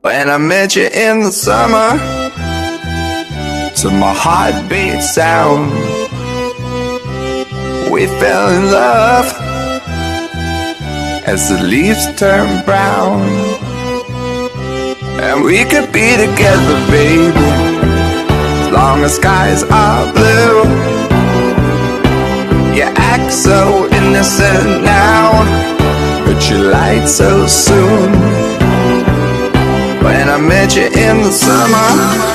When I met you in the summer, to my heartbeat sound, we fell in love as the leaves turn brown. And we could be together, baby, as long as skies are blue. You act so innocent now, you lied so soon. When I met you in the summer